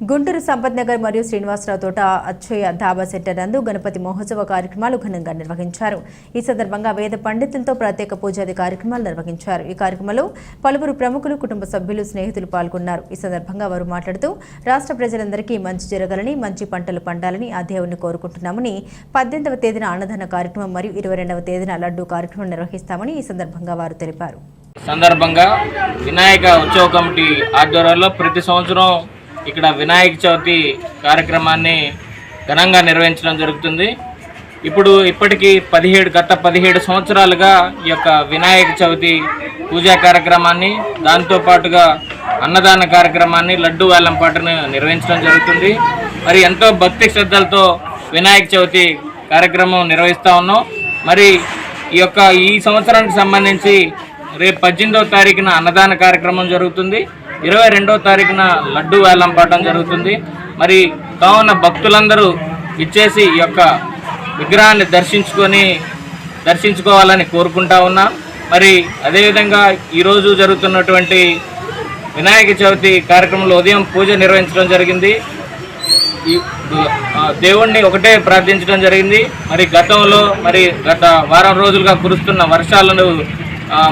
గుంటూరు సంపత్ నగర్ మరియు శ్రీనివాసరావు తోట అచ్చయ్య ధాబా సెంటర్ నందు గణపతి మహోత్సవ కార్యక్రమాలు ఘనంగా నిర్వహించారు. ఈ సందర్భంగా వేద పండితులతో ప్రత్యేక పూజాది కార్యక్రమాలు నిర్వహించారు. ఈ కార్యక్రమంలో పలువురు ప్రముఖులు కుటుంబ సభ్యులు స్నేహితులు పాల్గొన్నారు. ఈ సందర్భంగా వారు మాట్లాడుతూ రాష్ట్ర ప్రజలందరికీ మంచి జరగాలని మంచి పంటలు పండాలని ఆ దేవుణ్ణి కోరుకుంటున్నామని పద్దెనిమిదవ తేదీన అన్నదాన కార్యక్రమం మరియు ఇరవై రెండవ తేదీన లడ్డూ కార్యక్రమం నిర్వహిస్తామని ఈ సందర్భంగా వారు తెలిపారు. సందర్భంగా వినాయక ఉత్సవ కమిటీ ఆధ్వర్యంలో ప్రతి సంవత్సరం ఇక్కడ వినాయక చవితి కార్యక్రమాన్ని ఘనంగా నిర్వహించడం జరుగుతుంది. ఇప్పుడు ఇప్పటికీ పదిహేడు గత పదిహేడు సంవత్సరాలుగా ఈ యొక్క వినాయక చవితి పూజా కార్యక్రమాన్ని దాంతో పాటుగా అన్నదాన కార్యక్రమాన్ని లడ్డు వేలం పాటను నిర్వహించడం జరుగుతుంది. మరి ఎంతో భక్తి శ్రద్ధలతో వినాయక చవితి కార్యక్రమం నిర్వహిస్తూ ఉన్నాం. మరి ఈ యొక్క ఈ సంవత్సరానికి సంబంధించి రేపు పద్దెనిమిదవ తారీఖున అన్నదాన కార్యక్రమం జరుగుతుంది. ఇరవై రెండవ తారీఖున లడ్డు వేలం జరుగుతుంది. మరి కావున భక్తులందరూ ఇచ్చేసి ఈ యొక్క విగ్రహాన్ని దర్శించుకొని దర్శించుకోవాలని కోరుకుంటా ఉన్నా. మరి అదేవిధంగా ఈరోజు జరుగుతున్నటువంటి వినాయక చవితి కార్యక్రమంలో ఉదయం పూజ నిర్వహించడం జరిగింది. ఈ దేవుణ్ణి ఒకటే ప్రార్థించడం జరిగింది. మరి గతంలో మరి గత వారం రోజులుగా కురుస్తున్న వర్షాలను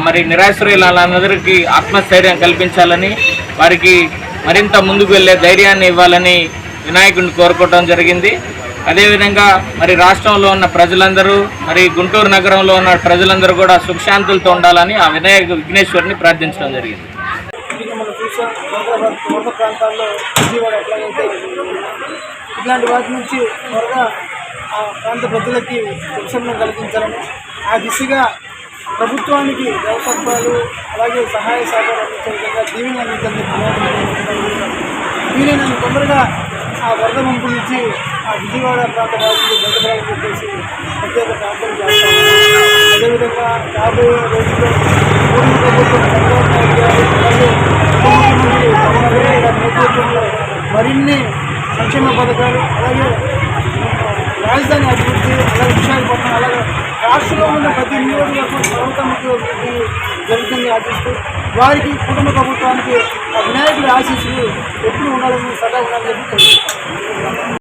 మరి నిరాశ్రయులందరికీ ఆత్మస్థైర్యం కల్పించాలని వారికి మరింత ముందుకు వెళ్ళే ధైర్యాన్ని ఇవ్వాలని వినాయకుడిని కోరుకోవడం జరిగింది. అదేవిధంగా మరి రాష్ట్రంలో ఉన్న ప్రజలందరూ మరి గుంటూరు నగరంలో ఉన్న ప్రజలందరూ కూడా సుఖశాంతులతో ఉండాలని ఆ వినాయక విఘ్నేశ్వరిని ప్రార్థించడం జరిగింది. ఇట్లాంటి వాటి నుంచి త్వరగా ఆ ప్రాంత ప్రజలకి ఉపశమనం కలిగించాలని ఆ దిశగా ప్రభుత్వానికి వ్యవసత్వాలు అలాగే సహాయ సహకారం అందించే విధంగా దీవెన అందించాలని వీలైనంత తొందరగా ఆ వరద ముంపు నుంచి ఆ విజయవాడ ప్రాంత వాసులు బయటపడాలని చెప్పేసి ప్రత్యేక ప్రార్థన చేస్తాము. అదేవిధంగా రాబోయే రోజుల్లో మోడీ ప్రభుత్వం చంద్రబాబు నాయుడు గారు అలాగే ఉపముఖ్యమంత్రి పవన్ కళ్యాణ్ గారి నేతృత్వంలో మరిన్ని సంక్షేమ పథకాలు అలాగే రాజధాని అభివృద్ధి అలాగే విశాఖపట్నం అలాగే రాష్ట్రంలో ఉన్న ప్రతి నియోజకవర్గం సర్వతముఖి అభివృద్ధి జరుగుతుంది ఆశిస్తూ వారికి కుటుంబ ప్రభుత్వానికి వినాయకుడి ఆశీస్సులు ఎప్పుడు ఉండాలని సదా ఉండాలని చెప్పి